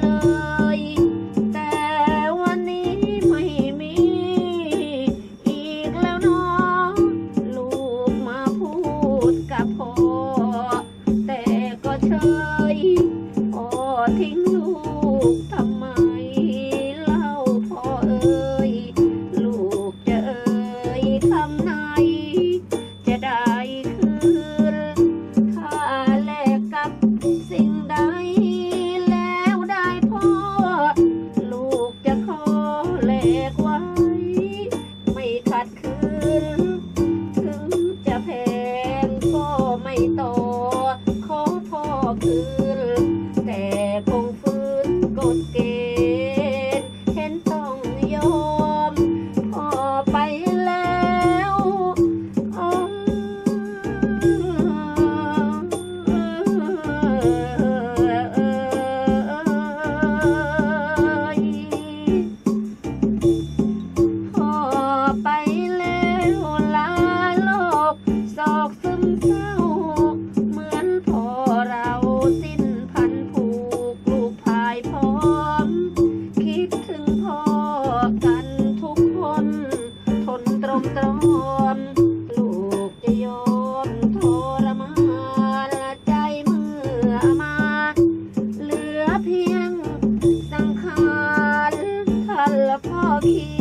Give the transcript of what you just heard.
เลย แต่วันนี้ไม่มี อีกแล้วน้องลูกมาพูดกับพ่อ แต่ก็เฉยพ่พิงลูกทำไมเล่าพ่อเอ้ย ลูกจะำ Thank you. เ